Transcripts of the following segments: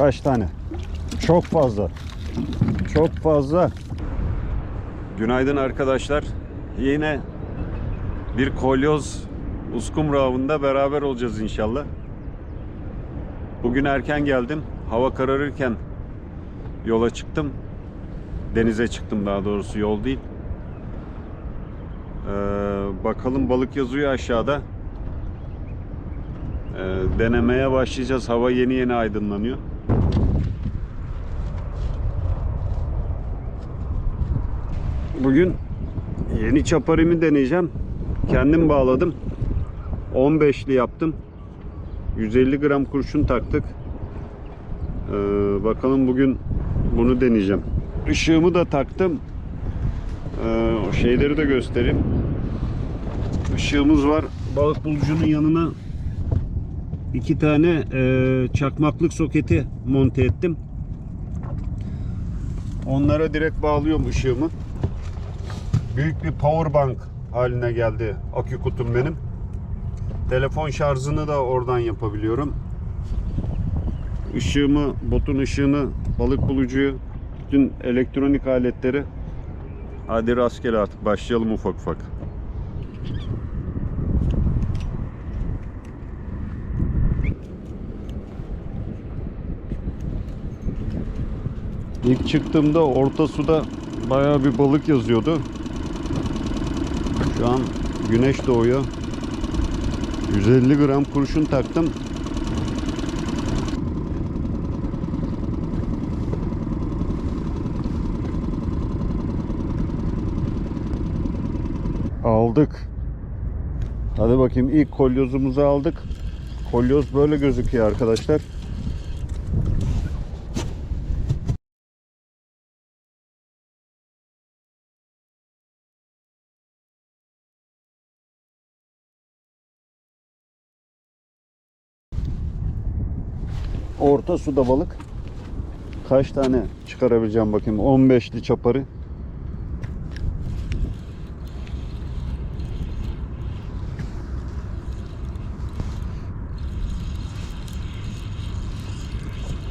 Kaç tane? Çok fazla. Çok fazla. Günaydın arkadaşlar. Yine bir kolyoz uskum avında beraber olacağız inşallah. Bugün erken geldim. Hava kararırken yola çıktım. Denize çıktım daha doğrusu yol değil. Ee, bakalım balık yazıyor aşağıda. Ee, denemeye başlayacağız. Hava yeni yeni aydınlanıyor. Bugün yeni çaparımı deneyeceğim. Kendim bağladım. 15'li yaptım. 150 gram kurşun taktık. Ee, bakalım bugün bunu deneyeceğim. Işığımı da taktım. Ee, o şeyleri de göstereyim. Işığımız var. Balık bulucunun yanına iki tane e, çakmaklık soketi monte ettim. Onlara direkt bağlıyorum ışığımı. Büyük bir power bank haline geldi akü kutum benim. Telefon şarjını da oradan yapabiliyorum. Işığımı, botun ışığını, balık bulucuyu, bütün elektronik aletleri. Hadi rastgele artık başlayalım ufak ufak. İlk çıktığımda orta suda bayağı bir balık yazıyordu. Şu an güneş doğuyor. 150 gram kurşun taktım. Aldık. Hadi bakayım ilk kolyozumuzu aldık. Kolyoz böyle gözüküyor arkadaşlar. Orta suda balık. Kaç tane çıkarabileceğim bakayım. 15'li çaparı.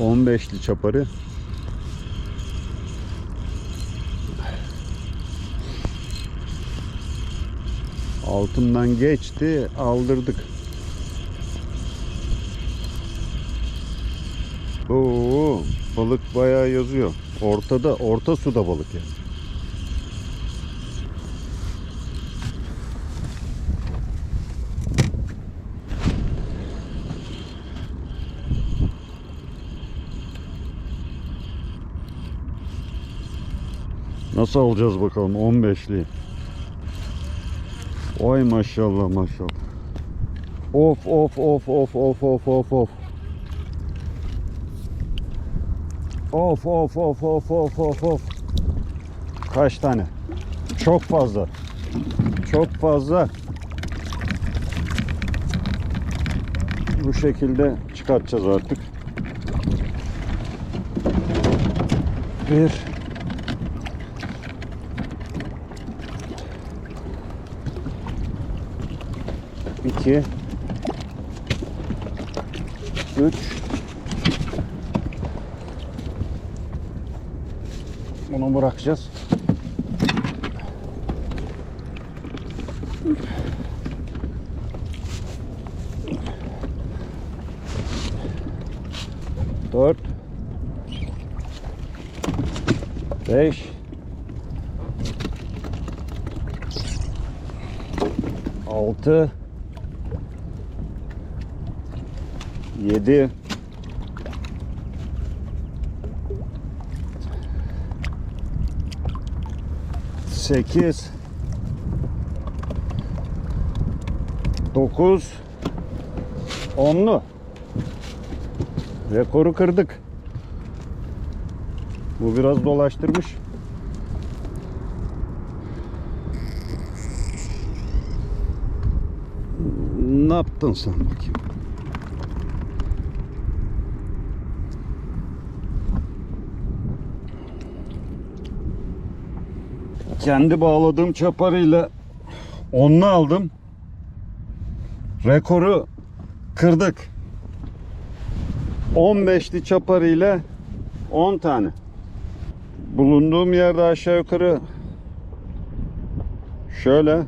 On beşli çaparı. Altından geçti, aldırdık. Oo, balık bayağı yazıyor. Ortada, orta suda balık yani. Nasıl alacağız bakalım 15'li. Oy maşallah maşallah. Of of of of of of of of. Of of of of of of of. Kaç tane? Çok fazla. Çok fazla. Bu şekilde çıkartacağız artık. Bir. İki. Üç. Bunu bırakacağız. Dört. Beş. Altı. Yedi. 8 9 10'lu rekoru kırdık. Bu biraz dolaştırmış. Ne yaptın sen bakayım? Kendi bağladığım çaparıyla onlu aldım. Rekoru kırdık. 15'li çapar ile 10 tane. Bulunduğum yerde aşağı yukarı şöyle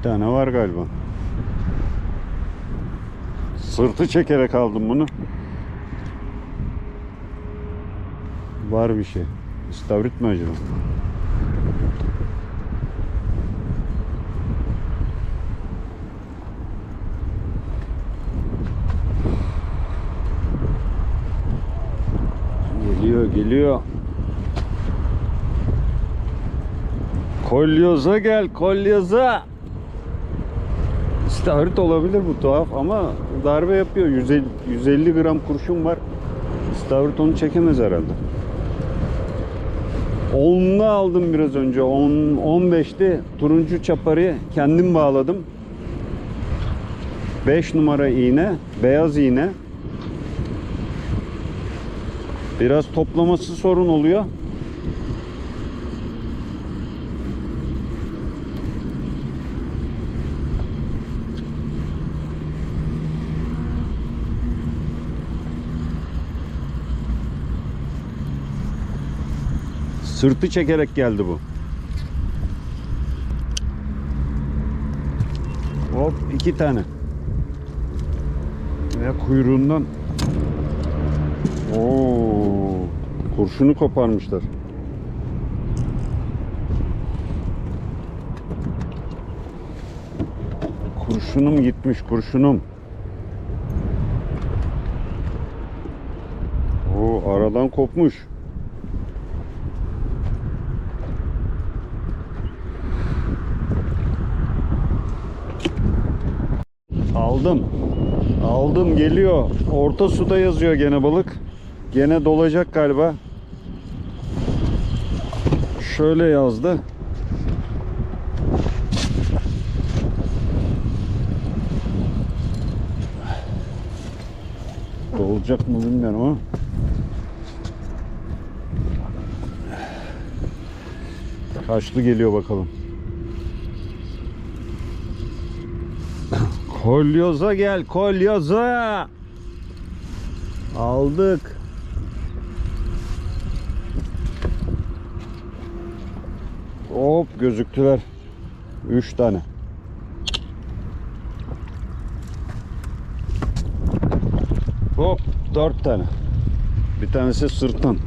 Bir tane var galiba. Sırtı çekerek aldım bunu. Var bir şey. İstavrit mi acaba? Geliyor, geliyor. Kolyoza gel, kolyoza. İstavrit olabilir bu tuhaf ama darbe yapıyor. 150, 150 gram kurşun var. İstavrit onu çekemez herhalde. 10'unu aldım biraz önce. 10 15'te turuncu çaparı kendim bağladım. 5 numara iğne, beyaz iğne. Biraz toplaması sorun oluyor. Sırtı çekerek geldi bu. Hop iki tane. Veya kuyruğundan. Oo, kurşunu koparmışlar. Kurşunum gitmiş kurşunum. Oo, aradan kopmuş. Aldım. Aldım geliyor. Orta suda yazıyor gene balık. Gene dolacak galiba. Şöyle yazdı. Dolacak mı bilmiyorum ama. Kaçlı geliyor bakalım. Kolyoza gel kolyoza. Aldık. Hop gözüktüler. Üç tane. Hop dört tane. Bir tanesi sırttan.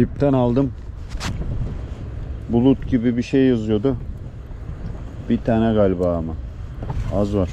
Dipten aldım. Bulut gibi bir şey yazıyordu. Bir tane galiba ama. Az var.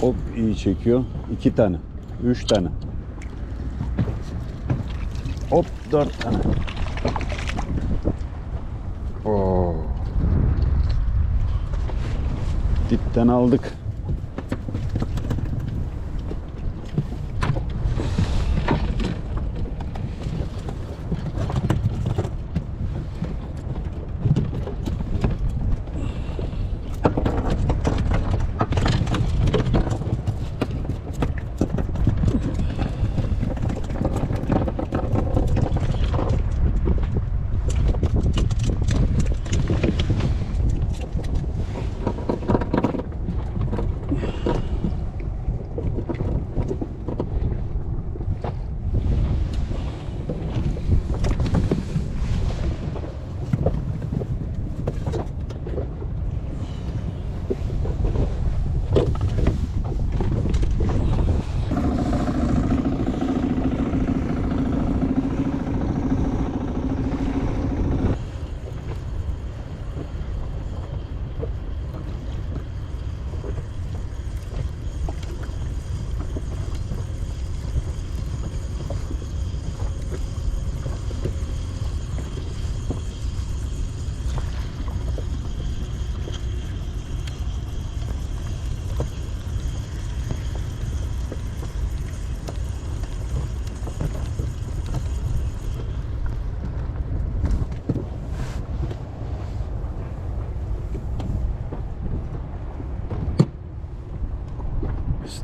Hop iyi çekiyor. İki tane. Üç tane. Hop dört tane. Oo. Dipten aldık.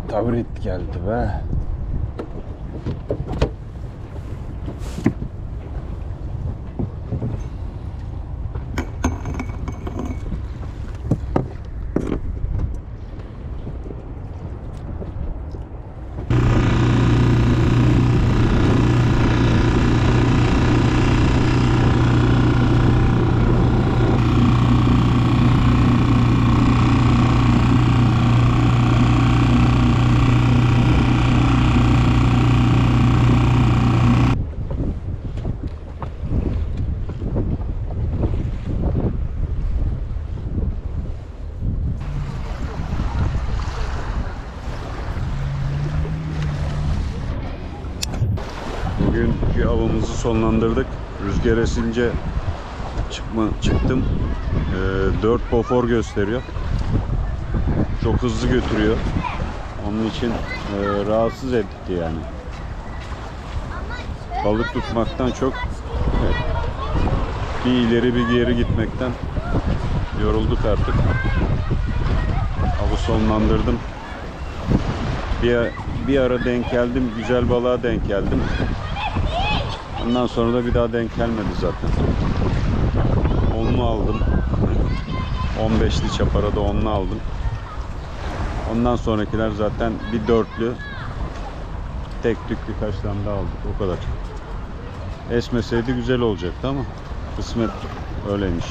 Stavrit geldi be. Bugünkü avımızı sonlandırdık. Rüzgar esince çıkma, çıktım. Ee, 4 pofor gösteriyor. Çok hızlı götürüyor. Onun için e, rahatsız etti yani. Balık tutmaktan çok bir ileri bir geri gitmekten yorulduk artık. Avı sonlandırdım. Bir, bir ara denk geldim, güzel balığa denk geldim. Ondan sonra da bir daha denk gelmedi zaten. Onlu aldım. 15'li çapara da onlu aldım. Ondan sonrakiler zaten bir dörtlü. Tek tük birkaç tane daha aldık. O kadar. Esmeseydi güzel olacaktı ama kısmet öyleymiş.